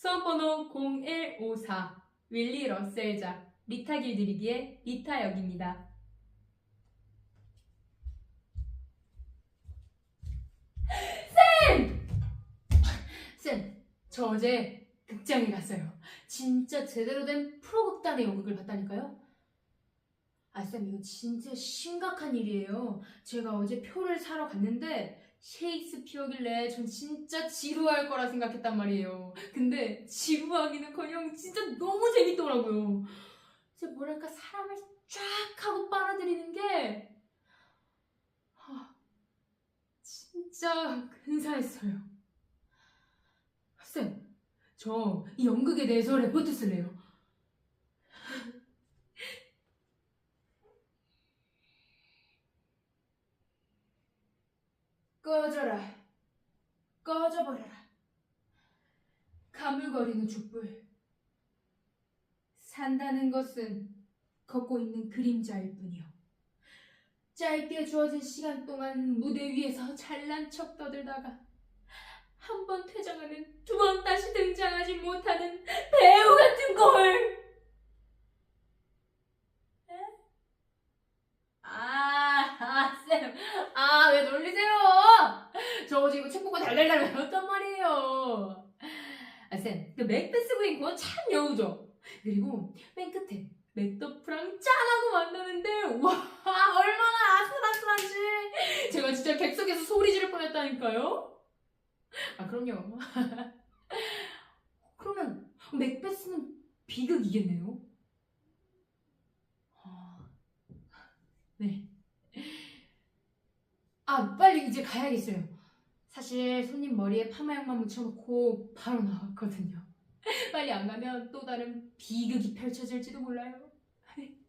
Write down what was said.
수험번호 0154 윌리 러셀 작 리타 길들이기의 리타 역입니다. 쌤! 쌤, 저 어제 극장에 갔어요. 진짜 제대로 된 프로극단의 연극을 봤다니까요. 아, 쌤, 이거 진짜 심각한 일이에요. 제가 어제 표를 사러 갔는데 셰익스피어길래 전 진짜 지루할 거라 생각했단 말이에요. 근데 지루하기는커녕 진짜 너무 재밌더라고요. 진짜 뭐랄까 사람을 쫙 하고 빨아들이는 게 하, 진짜 근사했어요. 쌤, 저 이 연극에 대해서 레포트 쓸래요. 꺼져라. 꺼져버려라. 가물거리는 촛불. 산다는 것은 걷고 있는 그림자일 뿐이요. 짧게 주어진 시간 동안 무대 위에서 잘난 척 떠들다가 한 번 퇴장하면 두 번 다시 등장하지 못하는 배우 같은 걸. 에? 아, 아, 쌤. 아, 왜 놀리세요? 책 보고 달달달 외웠단 말이에요. 아, 쌤. 그 맥베스 부인 그거 참 여우죠? 그리고 맨 끝에 맥더프랑 짠하고 만나는데 와 얼마나 아슬아슬한지 제가 진짜 객석에서 소리 지를 뻔했다니까요. 아 그럼요. 그러면 맥베스는 비극이겠네요. 아, 네. 아 빨리 이제 가야겠어요. 사실 손님 머리에 파마약만 묻혀놓고 바로 나왔거든요. 빨리 안 가면 또 다른 비극이 펼쳐질지도 몰라요.